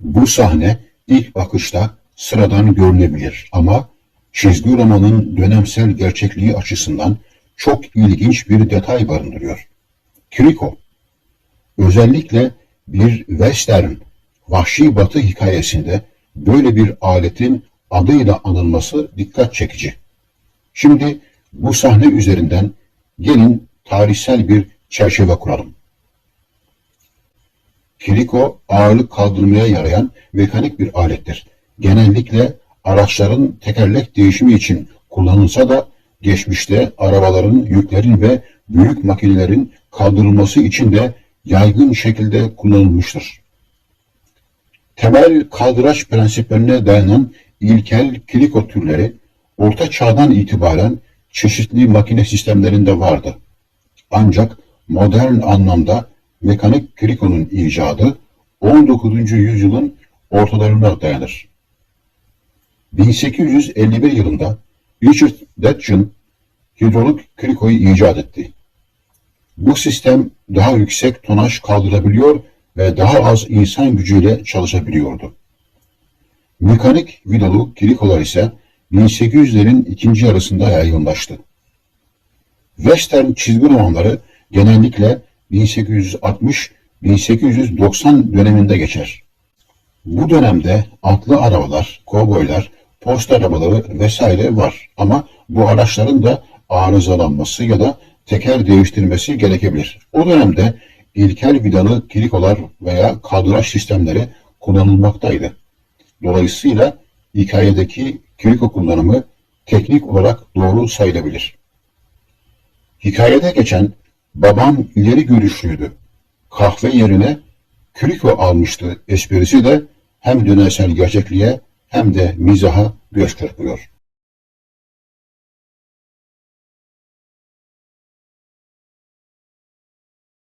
Bu sahne ilk bakışta sıradan görünebilir ama çizgi romanın dönemsel gerçekliği açısından çok ilginç bir detay barındırıyor. Kiriko, özellikle bir western, vahşi batı hikayesinde böyle bir aletin adıyla anılması dikkat çekici. Şimdi bu sahne üzerinden gelin tarihsel bir çerçeve kuralım. Kiriko ağırlık kaldırmaya yarayan mekanik bir alettir. Genellikle araçların tekerlek değişimi için kullanılsa da geçmişte arabaların, yüklerin ve büyük makinelerin kaldırılması için de yaygın şekilde kullanılmıştır. Temel kaldıraç prensiplerine dayanan ilkel kiriko türleri Orta Çağ'dan itibaren çeşitli makine sistemlerinde vardı. Ancak modern anlamda mekanik krikonun icadı 19. yüzyılın ortalarına dayanır. 1851 yılında Richard Detchen hidrolik krikoyu icat etti. Bu sistem daha yüksek tonaj kaldırabiliyor ve daha az insan gücüyle çalışabiliyordu. Mekanik vidolu krikolar ise 1800'lerin ikinci yarısında yaygınlaştı. Western çizgi romanları genellikle 1860-1890 döneminde geçer. Bu dönemde atlı arabalar, kovboylar, posta arabaları vesaire var ama bu araçların da arızalanması ya da teker değiştirmesi gerekebilir. O dönemde ilkel vidalı kilikolar veya kaldıraç sistemleri kullanılmaktaydı. Dolayısıyla hikayedeki kiliko kullanımı teknik olarak doğru sayılabilir. Hikayede geçen babam ileri görüşlüydü. Kahve yerine kriko almıştı esprisi de hem dönemsel gerçekliğe hem de mizaha göz kırpıyor.